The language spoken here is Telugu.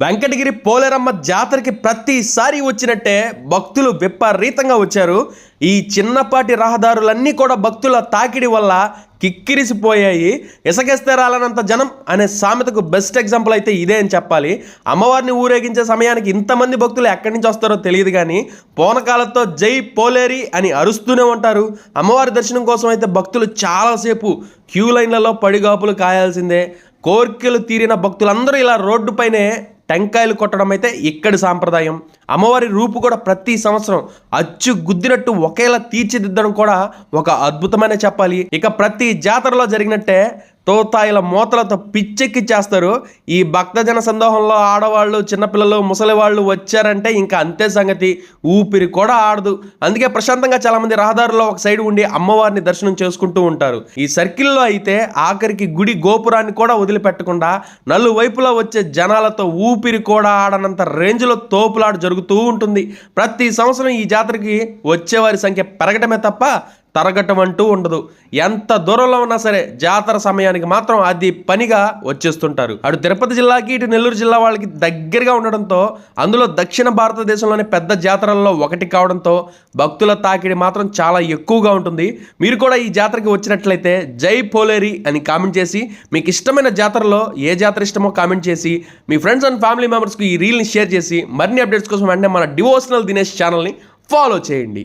వెంకటగిరి పోలేరమ్మ జాతరకి ప్రతిసారి వచ్చినట్టే భక్తులు విపరీతంగా వచ్చారు. ఈ చిన్నపాటి రహదారులన్నీ కూడా భక్తుల తాకిడి వల్ల కిక్కిరిసిపోయాయి. ఇసకేస్తే రాలనంత జనం అనే సామెతకు బెస్ట్ ఎగ్జాంపుల్ అయితే ఇదే అని చెప్పాలి. అమ్మవారిని ఊరేగించే సమయానికి ఇంతమంది భక్తులు ఎక్కడి నుంచి వస్తారో తెలియదు కానీ పోనకాలతో జై పోలేరి అని అరుస్తూనే ఉంటారు. అమ్మవారి దర్శనం కోసం అయితే భక్తులు చాలాసేపు క్యూ లైన్లలో పడిగాపులు కాయాల్సిందే. కోరికలు తీరిన భక్తులందరూ ఇలా రోడ్డుపైనే టెంకాయలు కొట్టడం అయితే ఇక్కడి సాంప్రదాయం. అమ్మవారి రూపు కూడా ప్రతి సంవత్సరం అచ్చు గుద్దినట్టు ఒకేలా తీర్చిదిద్దడం కూడా ఒక అద్భుతమైన చెప్పాలి. ఇక ప్రతి జాతరలో జరిగినట్టే తోతాయిల మూతలతో పిచ్చెక్కి చేస్తారు. ఈ భక్తజన సందోహంలో ఆడవాళ్ళు చిన్నపిల్లలు ముసలి వాళ్ళు వచ్చారంటే ఇంకా అంతే సంగతి. ఊపిరి కూడా ఆడదు. అందుకే ప్రశాంతంగా చాలా మంది రహదారుల్లో ఒక సైడ్ ఉండి అమ్మవారిని దర్శనం చేసుకుంటూ ఉంటారు. ఈ సర్కిల్లో అయితే ఆఖరికి గుడి గోపురాన్ని కూడా వదిలిపెట్టకుండా నలువైపులా వచ్చే జనాలతో ఊపిరి కూడా ఆడనంత రేంజ్లో తోపులాట జరుగుతూ ఉంటుంది. ప్రతి సంవత్సరం ఈ జాతరకి వచ్చేవారి సంఖ్య పెరగటమే తప్ప తరగటం అంటూ ఉండదు. ఎంత దూరంలో ఉన్నా సరే జాతర సమయానికి మాత్రం అది పనిగా వచ్చేస్తుంటారు. అటు తిరుపతి జిల్లాకి ఇటు నెల్లూరు జిల్లా వాళ్ళకి దగ్గరగా ఉండడంతో అందులో దక్షిణ భారతదేశంలోని పెద్ద జాతరల్లో ఒకటి కావడంతో భక్తుల తాకిడి మాత్రం చాలా ఎక్కువగా ఉంటుంది. మీరు కూడా ఈ జాతరకి వచ్చినట్లయితే జై పోలేరి అని కామెంట్ చేసి మీకు ఇష్టమైన జాతరలో ఏ జాతర ఇష్టమో కామెంట్ చేసి మీ ఫ్రెండ్స్ అండ్ ఫ్యామిలీ మెంబర్స్కి ఈ రీల్ని షేర్ చేసి మరిన్ని అప్డేట్స్ కోసం వెంటనే మన డివోషనల్ దినేష్ ఛానల్ని ఫాలో చేయండి.